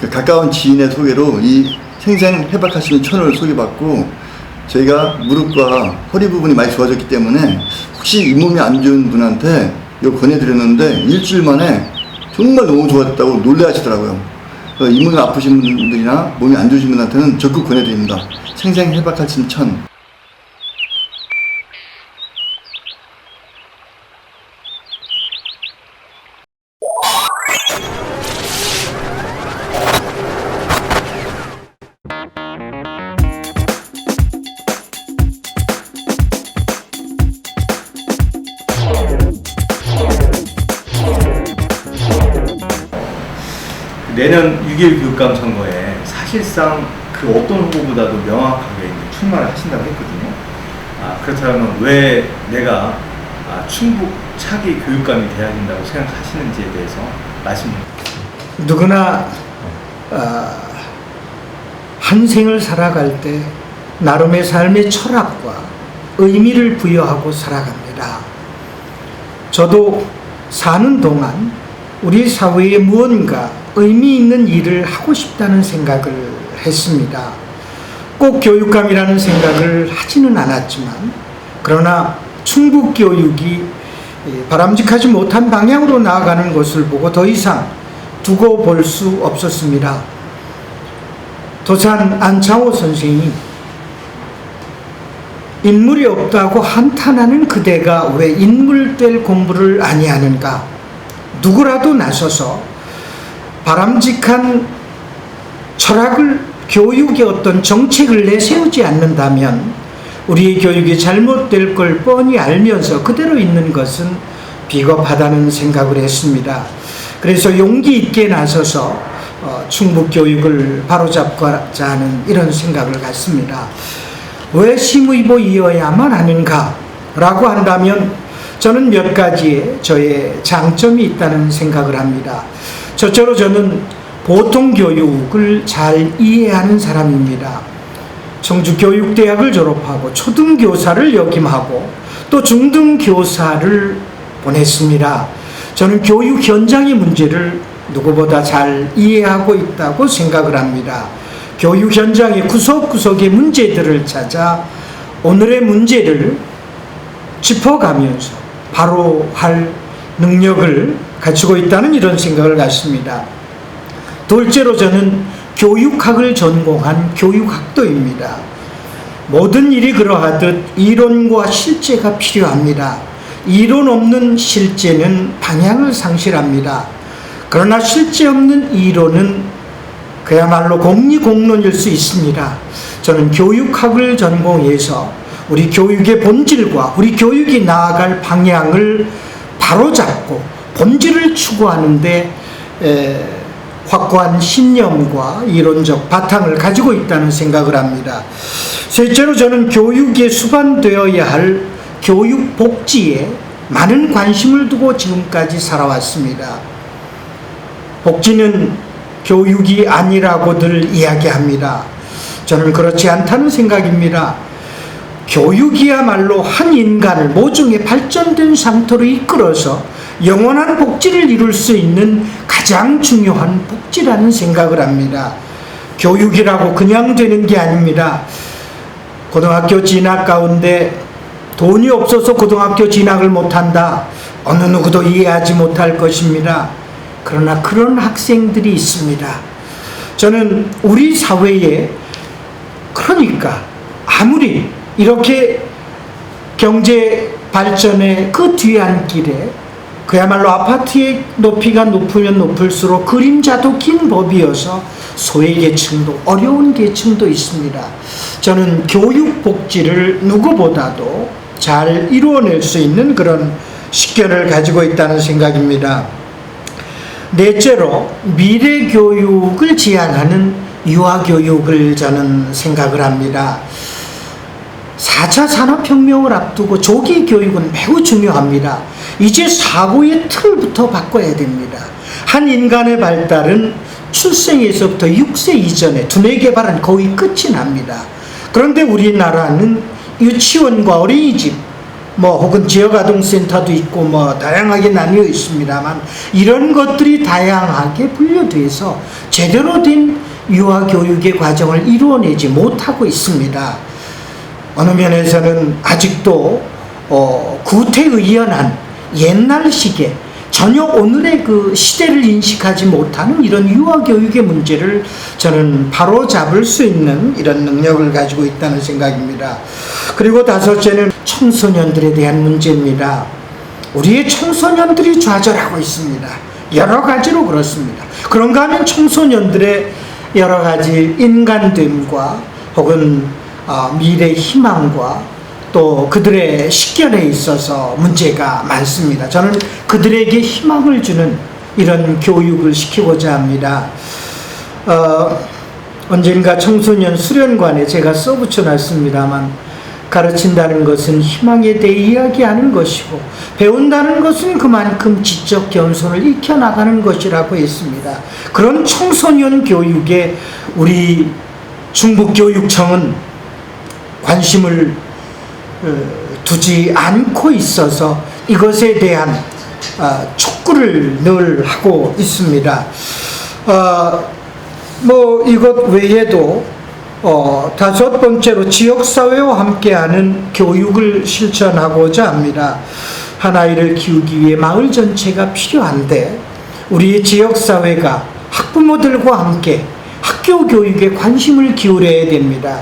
그 가까운 지인의 소개로 이 생생 해박하시는 천을 소개받고 저희가 무릎과 허리 부분이 많이 좋아졌기 때문에 혹시 잇몸이 안 좋은 분한테 이거 권해드렸는데 일주일 만에 정말 너무 좋아졌다고 놀래하시더라고요. 그래서 잇몸이 아프신 분들이나 몸이 안 좋으신 분한테는 적극 권해드립니다. 생생 해박하신 천. 내년 6.1 교육감 선거에 사실상 그 어떤 후보보다도 명확하게 출마를 하신다고 했거든요. 아, 그렇다면 왜 내가 아, 충북 차기 교육감이 돼야 된다고 생각하시는지에 대해서 말씀 좀 누구나 어, 한 생을 살아갈 때 나름의 삶의 철학과 의미를 부여하고 살아갑니다. 저도 사는 동안 우리 사회에 무언가 의미 있는 일을 하고 싶다는 생각을 했습니다. 꼭 교육감이라는 생각을 하지는 않았지만 그러나 충북 교육이 예, 바람직하지 못한 방향으로 나아가는 것을 보고 더 이상 두고 볼 수 없었습니다. 도산 안창호 선생이 인물이 없다고 한탄하는 그대가 왜 인물될 공부를 아니하는가? 누구라도 나서서 바람직한 철학을 교육의 어떤 정책을 내세우지 않는다면 우리의 교육이 잘못될 걸 뻔히 알면서 그대로 있는 것은 비겁하다는 생각을 했습니다. 그래서 용기 있게 나서서 어, 충북 교육을 바로잡고자 하는 이런 생각을 갖습니다. 왜 심의보이어야만 하는가? 라고 한다면 저는 몇 가지의 저의 장점이 있다는 생각을 합니다. 첫째로 저는 보통 교육을 잘 이해하는 사람입니다. 청주교육대학을 졸업하고 초등교사를 역임하고 또 중등교사를 보냈습니다. 저는 교육 현장의 문제를 누구보다 잘 이해하고 있다고 생각을 합니다. 교육 현장의 구석구석의 문제들을 찾아 오늘의 문제를 짚어가면서 바로 할 능력을 가지고 있다는 이런 생각을 갖습니다. 둘째로 저는 교육학을 전공한 교육학도입니다. 모든 일이 그러하듯 이론과 실제가 필요합니다. 이론 없는 실제는 방향을 상실합니다. 그러나 실제 없는 이론은 그야말로 공리공론일 수 있습니다. 저는 교육학을 전공해서 우리 교육의 본질과 우리 교육이 나아갈 방향을 바로잡고 본질을 추구하는데 에, 확고한 신념과 이론적 바탕을 가지고 있다는 생각을 합니다. 셋째로 저는 교육에 수반되어야 할 교육 복지에 많은 관심을 두고 지금까지 살아왔습니다. 복지는 교육이 아니라고들 이야기합니다. 저는 그렇지 않다는 생각입니다. 교육이야말로 한 인간을 모종의 발전된 상태로 이끌어서 영원한 복지를 이룰 수 있는 가장 중요한 복지라는 생각을 합니다. 교육이라고 그냥 되는 게 아닙니다. 고등학교 진학 가운데 돈이 없어서 고등학교 진학을 못한다. 어느 누구도 이해하지 못할 것입니다. 그러나 그런 학생들이 있습니다. 저는 우리 사회에 그러니까 아무리 이렇게 경제 발전의 그 뒤안길에 그야말로 아파트의 높이가 높으면 높을수록 그림자도 긴 법이어서 소외 계층도 어려운 계층도 있습니다. 저는 교육 복지를 누구보다도 잘 이루어낼 수 있는 그런 식견을 가지고 있다는 생각입니다. 넷째로 미래 교육을 지향하는 유아 교육을 저는 생각을 합니다. 4차 산업혁명을 앞두고 조기 교육은 매우 중요합니다. 이제 사고의 틀부터 바꿔야 됩니다. 한 인간의 발달은 출생에서부터 6세 이전에 두뇌 개발은 거의 끝이 납니다. 그런데 우리나라는 유치원과 어린이집 뭐 혹은 지역아동센터도 있고 뭐 다양하게 나뉘어 있습니다만 이런 것들이 다양하게 분류돼서 제대로 된 유아 교육의 과정을 이루어내지 못하고 있습니다. 어느 면에서는 아직도 어, 구태의연한 옛날식의 전혀 오늘의 그 시대를 인식하지 못하는 이런 유아 교육의 문제를 저는 바로 잡을 수 있는 이런 능력을 가지고 있다는 생각입니다. 그리고 다섯째는 청소년들에 대한 문제입니다. 우리의 청소년들이 좌절하고 있습니다. 여러 가지로 그렇습니다. 그런가 하면 청소년들의 여러 가지 인간됨과 혹은 어, 미래 희망과 또 그들의 식견에 있어서 문제가 많습니다. 저는 그들에게 희망을 주는 이런 교육을 시키고자 합니다. 어, 언젠가 청소년 수련관에 제가 써붙여 놨습니다만 가르친다는 것은 희망에 대해 이야기하는 것이고 배운다는 것은 그만큼 지적 겸손을 익혀나가는 것이라고 했습니다. 그런 청소년 교육에 우리 중북교육청은 관심을 어, 두지 않고 있어서 이것에 대한 어, 촉구를 늘 하고 있습니다. 어, 뭐 이것 외에도 어, 다섯 번째로 지역사회와 함께하는 교육을 실천하고자 합니다. 한 아이를 키우기 위해 마을 전체가 필요한데 우리 지역사회가 학부모들과 함께 학교 교육에 관심을 기울여야 됩니다.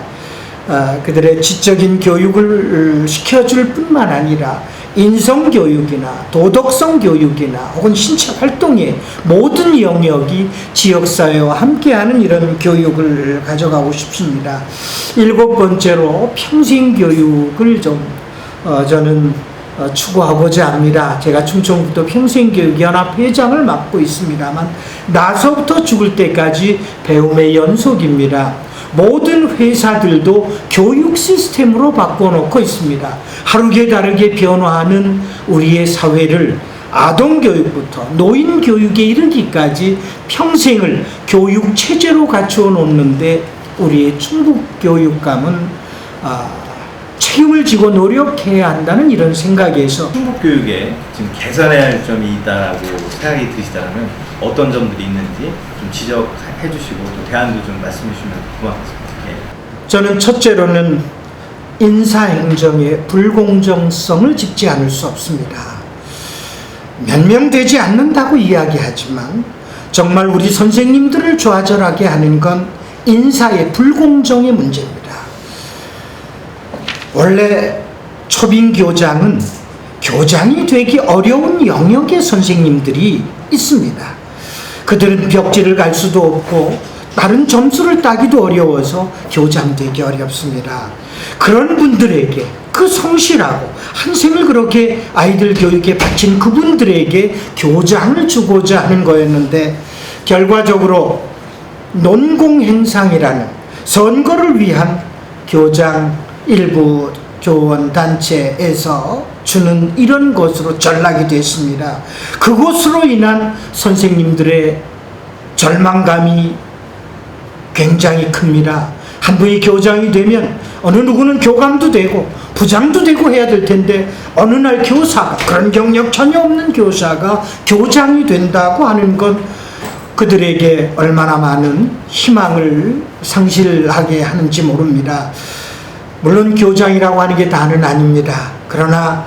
아, 그들의 지적인 교육을 어, 시켜줄 뿐만 아니라 인성 교육이나 도덕성 교육이나 혹은 신체 활동의 모든 영역이 지역사회와 함께하는 이런 교육을 가져가고 싶습니다. 일곱 번째로 평생 교육을 좀 어, 저는 어, 추구하고자 합니다. 제가 충청북도 평생교육연합 회장을 맡고 있습니다만 나서부터 죽을 때까지 배움의 연속입니다. 모든 회사들도 교육 시스템으로 바꿔놓고 있습니다. 하루게 다르게 변화하는 우리의 사회를 아동 교육부터 노인 교육에 이르기까지 평생을 교육 체제로 갖추어 놓는데 우리의 충북 교육감은 아, 책임을 지고 노력해야 한다는 이런 생각에서 충북 교육에 지금 개선해야 할 점이 있다라고 생각이 드시다면 어떤 점들이 있는지 좀 지적해 주시고 또 대안도 좀 말씀해 주시면 고맙겠습니다. 예. 저는 첫째로는 인사행정의 불공정성을 짚지 않을 수 없습니다. 몇명 되지 않는다고 이야기하지만 정말 우리 선생님들을 좌절하게 하는 건 인사의 불공정의 문제입니다. 원래 초빙 교장은 교장이 되기 어려운 영역의 선생님들이 있습니다. 그들은 벽지를 갈 수도 없고 다른 점수를 따기도 어려워서 교장 되기 어렵습니다. 그런 분들에게 그 성실하고 한 생을 그렇게 아이들 교육에 바친 그분들에게 교장을 주고자 하는 거였는데 결과적으로 논공행상이라는 선거를 위한 교장 일부 교원 단체에서 주는 이런 것으로 전락이 됐습니다. 그것으로 인한 선생님들의 절망감이 굉장히 큽니다. 한 분이 교장이 되면 어느 누구는 교감도 되고 부장도 되고 해야 될 텐데 어느 날 교사가 그런 경력 전혀 없는 교사가 교장이 된다고 하는 건 그들에게 얼마나 많은 희망을 상실하게 하는지 모릅니다. 물론 교장이라고 하는 게 다는 아닙니다. 그러나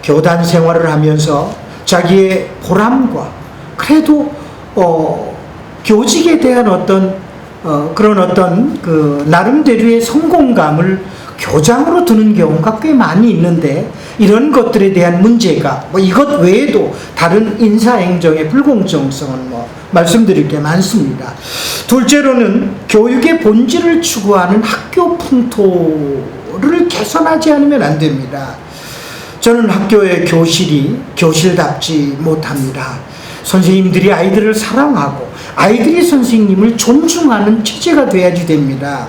교단 생활을 하면서 자기의 보람과 그래도 어, 교직에 대한 어떤 어, 그런 어떤 그 나름대로의 성공감을 교장으로 두는 경우가 꽤 많이 있는데 이런 것들에 대한 문제가 뭐 이것 외에도 다른 인사행정의 불공정성은 뭐 말씀드릴 게 많습니다. 둘째로는 교육의 본질을 추구하는 학교 풍토를 개선하지 않으면 안 됩니다. 저는 학교의 교실이 교실답지 못합니다. 선생님들이 아이들을 사랑하고 아이들이 선생님을 존중하는 체제가 돼야지 됩니다.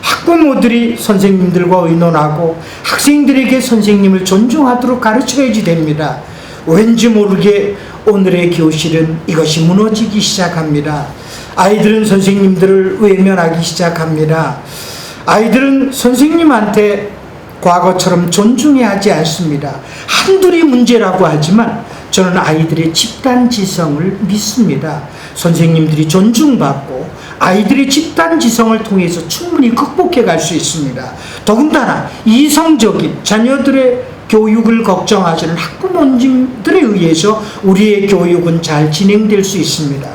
학부모들이 선생님들과 의논하고 학생들에게 선생님을 존중하도록 가르쳐야지 됩니다. 왠지 모르게 오늘의 교실은 이것이 무너지기 시작합니다. 아이들은 선생님들을 외면하기 시작합니다. 아이들은 선생님한테 과거처럼 존중해야 하지 않습니다. 한둘이 문제라고 하지만 저는 아이들의 집단 지성을 믿습니다. 선생님들이 존중받고 아이들의 집단 지성을 통해서 충분히 극복해 갈 수 있습니다. 더군다나 이성적인 자녀들의 교육을 걱정하시는 학부모님들에 의해서 우리의 교육은 잘 진행될 수 있습니다.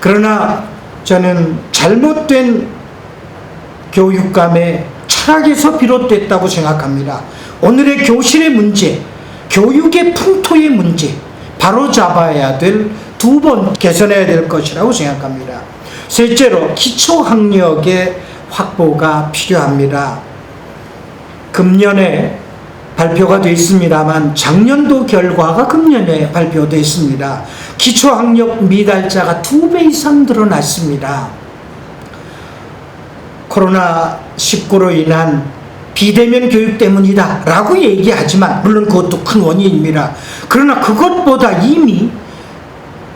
그러나 저는 잘못된 교육감의 철학에서 비롯됐다고 생각합니다. 오늘의 교실의 문제, 교육의 풍토의 문제, 바로 잡아야 될 두 번 개선해야 될 것이라고 생각합니다. 셋째로 기초학력의 확보가 필요합니다. 금년에 발표가 됐습니다만 작년도 결과가 금년에 발표됐습니다. 기초학력 미달자가 두 배 이상 늘어났습니다. 코로나19로 인한 비대면 교육 때문이다 라고 얘기하지만 물론 그것도 큰 원인입니다. 그러나 그것보다 이미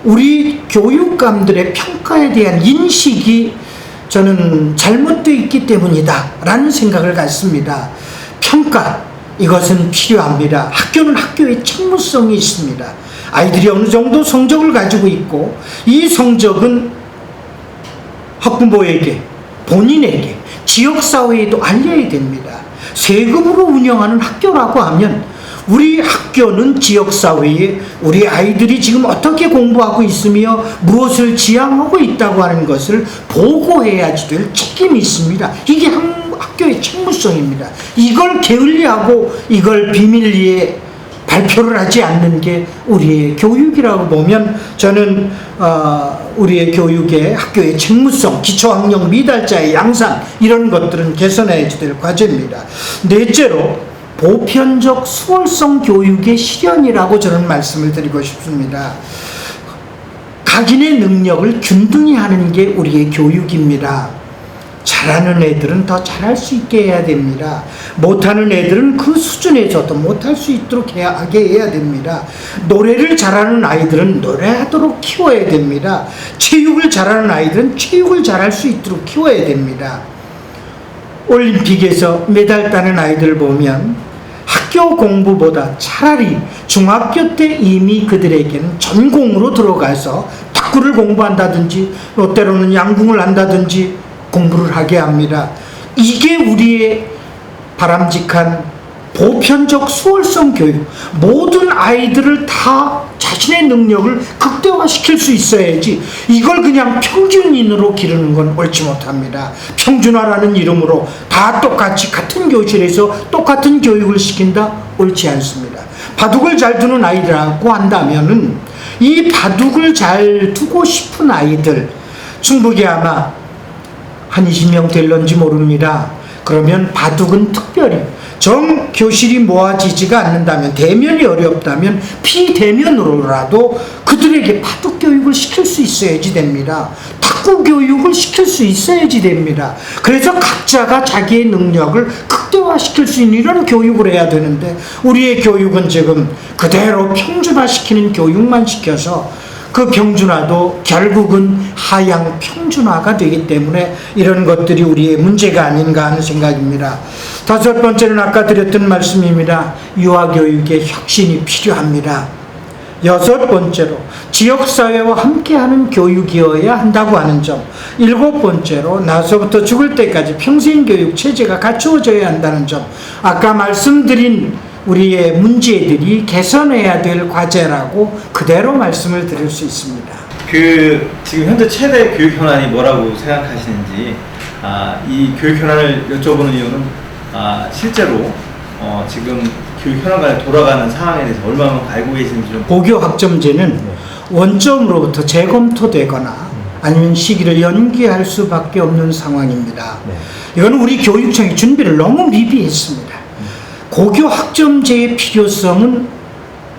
우리 교육감들의 평가에 대한 인식이 저는 잘못되어 있기 때문이다 라는 생각을 갖습니다. 평가 이것은 필요합니다. 학교는 학교의 책무성이 있습니다. 아이들이 어느 정도 성적을 가지고 있고 이 성적은 학부모에게 본인에게 지역사회에도 알려야 됩니다. 세금으로 운영하는 학교라고 하면 우리 학교는 지역사회에 우리 아이들이 지금 어떻게 공부하고 있으며 무엇을 지향하고 있다고 하는 것을 보고해야지 될 책임이 있습니다. 이게 학- 학교의 책무성입니다. 이걸 게을리하고 이걸 비밀리에 발표를 하지 않는 게 우리의 교육이라고 보면 저는 어, 우리의 교육의 학교의 책무성, 기초학력 미달자의 양상 이런 것들은 개선해야 될 과제입니다. 넷째로 보편적 수월성 교육의 실현이라고 저는 말씀을 드리고 싶습니다. 각인의 능력을 균등히 하는 게 우리의 교육입니다. 잘하는 애들은 더 잘할 수 있게 해야 됩니다. 못하는 애들은 그 수준에서 더 못할 수 있도록 하게 해야 됩니다. 노래를 잘하는 아이들은 노래하도록 키워야 됩니다. 체육을 잘하는 아이들은 체육을 잘할 수 있도록 키워야 됩니다. 올림픽에서 메달 따는 아이들 보면 학교 공부보다 차라리 중학교 때 이미 그들에게는 전공으로 들어가서 탁구를 공부한다든지 또 때로는 양궁을 한다든지 공부를 하게 합니다. 이게 우리의 바람직한 보편적 수월성 교육. 모든 아이들을 다 자신의 능력을 극대화시킬 수 있어야지 이걸 그냥 평균인으로 기르는 건 옳지 못합니다. 평준화라는 이름으로 다 똑같이 같은 교실에서 똑같은 교육을 시킨다? 옳지 않습니다. 바둑을 잘 두는 아이라고 한다면은 이 바둑을 잘 두고 싶은 아이들 충북에 아마 한 20명 될런지 모릅니다. 그러면 바둑은 특별히 정 교실이 모아지지가 않는다면 대면이 어렵다면 피대면으로라도 그들에게 바둑 교육을 시킬 수 있어야지 됩니다. 탁구 교육을 시킬 수 있어야지 됩니다. 그래서 각자가 자기의 능력을 극대화시킬 수 있는 이런 교육을 해야 되는데 우리의 교육은 지금 그대로 평준화시키는 교육만 시켜서 그 평준화도 결국은 하향 평준화가 되기 때문에 이런 것들이 우리의 문제가 아닌가 하는 생각입니다. 다섯 번째는 아까 드렸던 말씀입니다. 유아교육의 혁신이 필요합니다. 여섯 번째로 지역사회와 함께하는 교육이어야 한다고 하는 점. 일곱 번째로 나서부터 죽을 때까지 평생교육 체제가 갖추어져야 한다는 점. 아까 말씀드린 우리의 문제들이 개선해야 될 과제라고 그대로 말씀을 드릴 수 있습니다. 그 지금 현재 최대 교육 현안이 뭐라고 생각하시는지 아, 이 교육 현안을 여쭤보는 이유는 아, 실제로 어, 지금 교육 현안까지 돌아가는 상황에 대해서 얼마나 알고 계신지 좀 고교 학점제는 원점으로부터 재검토되거나 아니면 시기를 연기할 수밖에 없는 상황입니다. 이거는 우리 교육청이 준비를 너무 미비했습니다. 고교 학점제의 필요성은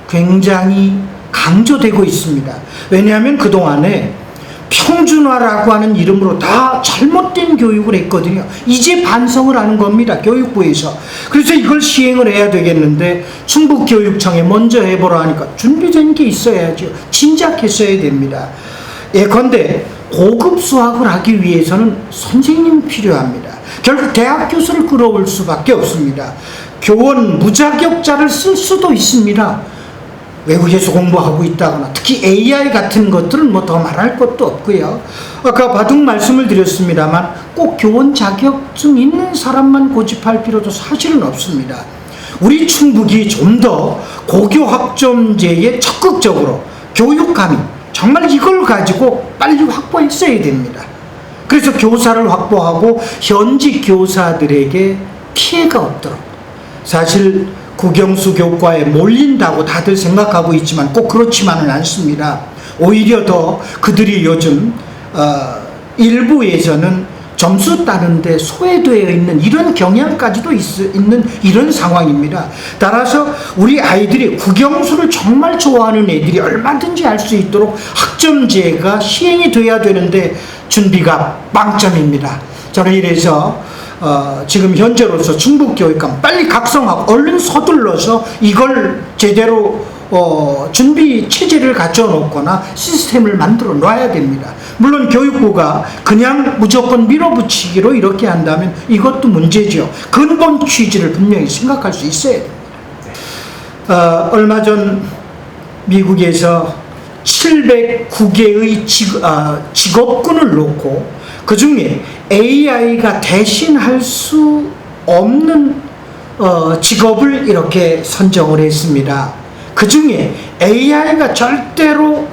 굉장히 강조되고 있습니다. 왜냐하면 그동안에 평준화라고 하는 이름으로 다 잘못된 교육을 했거든요. 이제 반성을 하는 겁니다. 교육부에서. 그래서 이걸 시행을 해야 되겠는데 충북교육청에 먼저 해보라 하니까 준비된 게 있어야죠. 진작했어야 됩니다. 예컨대 고급 수학을 하기 위해서는 선생님이 필요합니다. 결국 대학 교수를 끌어올 수밖에 없습니다. 교원 무자격자를 쓸 수도 있습니다. 외국에서 공부하고 있다거나 특히 AI 같은 것들은 뭐 더 말할 것도 없고요. 아까 바둑 말씀을 드렸습니다만 꼭 교원 자격증 있는 사람만 고집할 필요도 사실은 없습니다. 우리 충북이 좀 더 고교 학점제에 적극적으로 교육감이 정말 이걸 가지고 빨리 확보했어야 됩니다. 그래서 교사를 확보하고 현직 교사들에게 피해가 없도록 사실 국영수 교과에 몰린다고 다들 생각하고 있지만 꼭 그렇지만은 않습니다. 오히려 더 그들이 요즘 어, 일부에서는 점수 따는데 소외되어 있는 이런 경향까지도 있, 있는 이런 상황입니다. 따라서 우리 아이들이 국영수를 정말 좋아하는 애들이 얼마든지 할수 있도록 학점제가 시행이 돼야 되는데 준비가 빵점입니다. 저는 이래서 어, 지금 현재로서 충북교육감 빨리 각성하고 얼른 서둘러서 이걸 제대로 어, 준비 체제를 갖춰 놓거나 시스템을 만들어 놔야 됩니다. 물론 교육부가 그냥 무조건 밀어붙이기로 이렇게 한다면 이것도 문제죠. 근본 취지를 분명히 생각할 수 있어야 됩니다. 어, 얼마 전 미국에서 709개의 직, 아, 직업군을 놓고 그 중에 AI가 대신할 수 없는 어, 직업을 이렇게 선정을 했습니다. 그 중에 AI가 절대로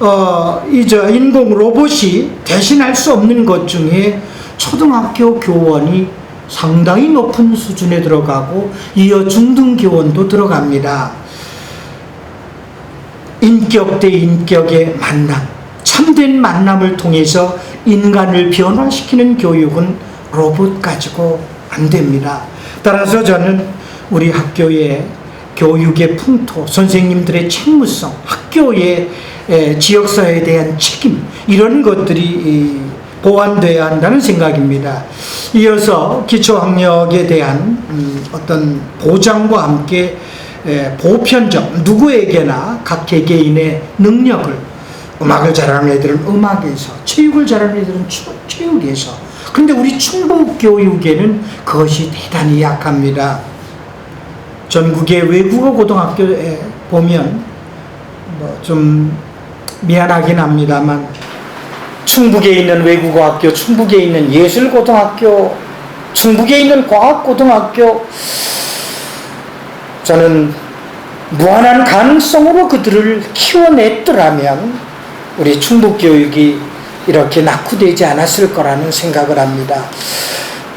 어, 이저 인공 로봇이 대신할 수 없는 것 중에 초등학교 교원이 상당히 높은 수준에 들어가고 이어 중등 교원도 들어갑니다. 인격 대 인격의 만남, 참된 만남을 통해서 인간을 변화시키는 교육은 로봇 가지고 안 됩니다. 따라서 저는 우리 학교의 교육의 풍토, 선생님들의 책무성, 학교의 에, 지역사회에 대한 책임 이런 것들이 이, 보완돼야 한다는 생각입니다. 이어서 기초학력에 대한 음, 어떤 보장과 함께 에, 보편적 누구에게나 각 개개인의 능력을 음악을 잘하는 애들은 음악에서 체육을 잘하는 애들은 추- 체육에서 근데 우리 충북 교육에는 그것이 대단히 약합니다. 전국의 외국어 고등학교에 보면 뭐 좀 미안하긴 합니다만 충북에 있는 외국어 학교, 충북에 있는 예술 고등학교, 충북에 있는 과학 고등학교 저는 무한한 가능성으로 그들을 키워냈더라면 우리 충북 교육이 이렇게 낙후되지 않았을 거라는 생각을 합니다.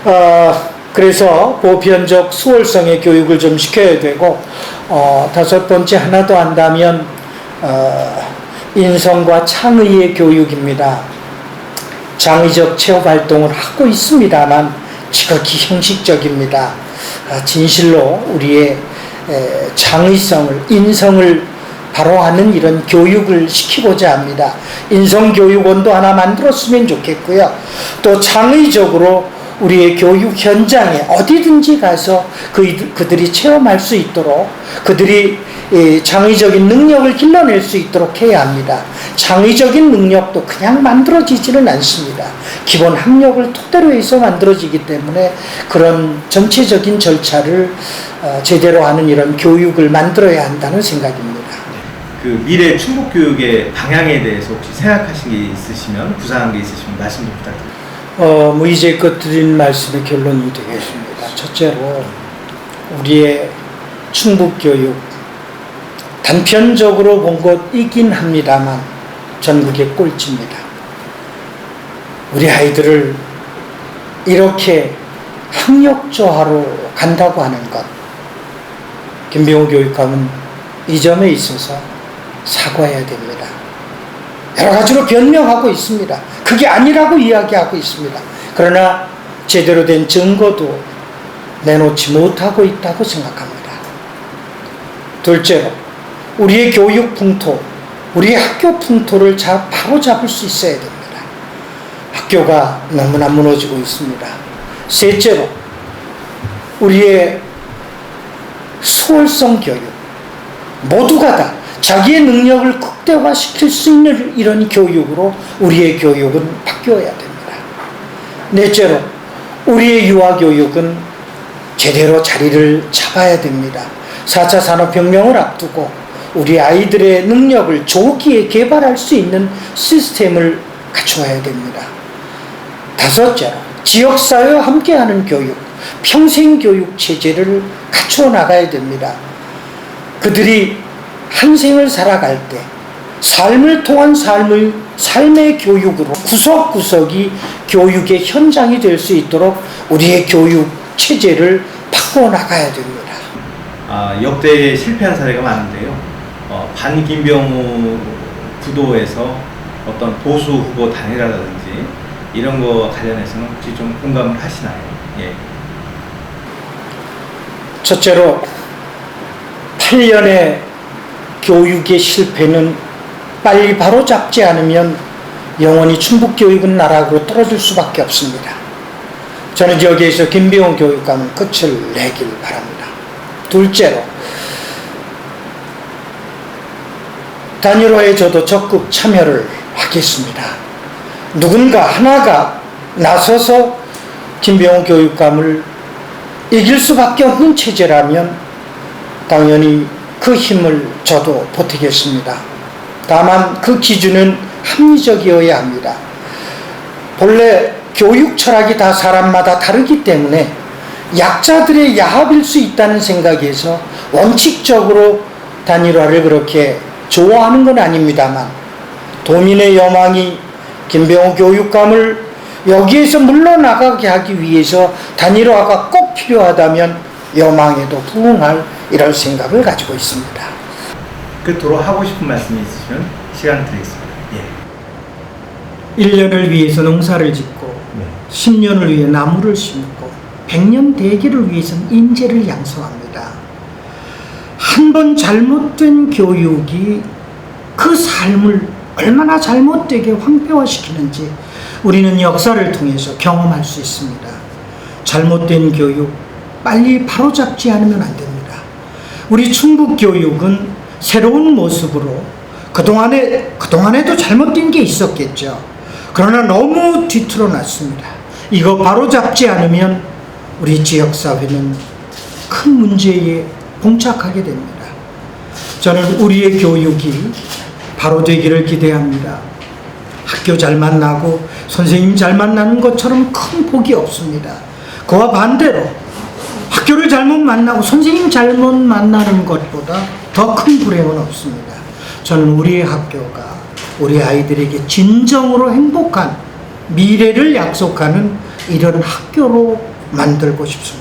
어, 그래서 보편적 수월성의 교육을 좀 시켜야 되고 어, 다섯 번째 하나 더 한다면 어, 인성과 창의의 교육입니다. 창의적 체험 활동을 하고 있습니다만 지극히 형식적입니다. 아, 진실로 우리의 에, 창의성을 인성을 바로 하는 이런 교육을 시키고자 합니다. 인성교육원도 하나 만들었으면 좋겠고요. 또 창의적으로 우리의 교육 현장에 어디든지 가서 그, 그들이 체험할 수 있도록 그들이 이 창의적인 능력을 길러낼 수 있도록 해야 합니다. 창의적인 능력도 그냥 만들어지지는 않습니다. 기본 학력을 토대로 해서 만들어지기 때문에 그런 전체적인 절차를 어, 제대로 하는 이런 교육을 만들어야 한다는 생각입니다. 그 미래 충북 교육의 방향에 대해서 혹시 생각하신 게 있으시면 구상한 게 있으시면 말씀 좀 부탁드립니다. 어, 뭐 이제 그 드린 말씀의 결론이 되겠습니다. 첫째로 우리의 충북 교육 단편적으로 본 것이긴 합니다만 전국의 꼴찌입니다. 우리 아이들을 이렇게 학력조하로 간다고 하는 것 김병호 교육감은 이 점에 있어서 사과해야 됩니다. 여러 가지로 변명하고 있습니다. 그게 아니라고 이야기하고 있습니다. 그러나 제대로 된 증거도 내놓지 못하고 있다고 생각합니다. 둘째로, 우리의 교육 풍토, 우리의 학교 풍토를 자, 바로 잡을 수 있어야 됩니다. 학교가 너무나 무너지고 있습니다. 셋째로, 우리의 수월성 교육, 모두가 다 자기의 능력을 극대화시킬 수 있는 이런 교육으로 우리의 교육은 바뀌어야 됩니다. 넷째로 우리의 유아 교육은 제대로 자리를 잡아야 됩니다. 4차 산업혁명을 앞두고 우리 아이들의 능력을 조기에 개발할 수 있는 시스템을 갖추어야 됩니다. 다섯째로 지역사회와 함께하는 교육, 평생교육 체제를 갖추어 나가야 됩니다. 그들이 한 생을 살아갈 때 삶을 통한 삶을 삶의 교육으로 구석구석이 교육의 현장이 될 수 있도록 우리의 교육 체제를 바꿔 나가야 됩니다. 아, 역대 실패한 사례가 많은데요. 어, 반김병우 구도에서 어떤 보수 후보 단일화라든지 이런 거 관련해서는 혹시 좀 공감을 하시나요? 예. 첫째로 8년의 교육의 실패는 빨리 바로 잡지 않으면 영원히 충북 교육은 나락으로 떨어질 수밖에 없습니다. 저는 여기에서 김비용 교육감은 끝을 내길 바랍니다. 둘째로 단일화에 저도 적극 참여를 하겠습니다. 누군가 하나가 나서서 김병호 교육감을 이길 수밖에 없는 체제라면 당연히 그 힘을 저도 보태겠습니다. 다만 그 기준은 합리적이어야 합니다. 본래 교육 철학이 다 사람마다 다르기 때문에 약자들의 야합일 수 있다는 생각에서 원칙적으로 단일화를 그렇게 좋아하는 건 아닙니다만 도민의 여망이 김병호 교육감을 여기에서 물러나가게 하기 위해서 단일화가 꼭 필요하다면 여망에도 부응할 이런 생각을 가지고 있습니다. 끝으로 하고 싶은 말씀이 있으시면 시간 드리겠습니다. 예. 1년을 위해서 농사를 짓고 네. 10년을 위해 나무를 심고 100년 대계를 위해서는 인재를 양성합니다. 한 번 잘못된 교육이 그 삶을 얼마나 잘못되게 황폐화시키는지 우리는 역사를 통해서 경험할 수 있습니다. 잘못된 교육 빨리 바로잡지 않으면 안 됩니다. 우리 충북 교육은 새로운 모습으로 그동안에 그동안에도 잘못된 게 있었겠죠. 그러나 너무 뒤틀어 놨습니다. 이거 바로 잡지 않으면 우리 지역 사회는 큰 문제에 봉착하게 됩니다. 저는 우리의 교육이 바로 되기를 기대합니다. 학교 잘 만나고 선생님 잘 만나는 것처럼 큰 복이 없습니다. 그와 반대로 학교를 잘못 만나고 선생님 잘못 만나는 것보다 더 큰 불행은 없습니다. 저는 우리의 학교가 우리 아이들에게 진정으로 행복한 미래를 약속하는 이런 학교로 만들고 싶습니다.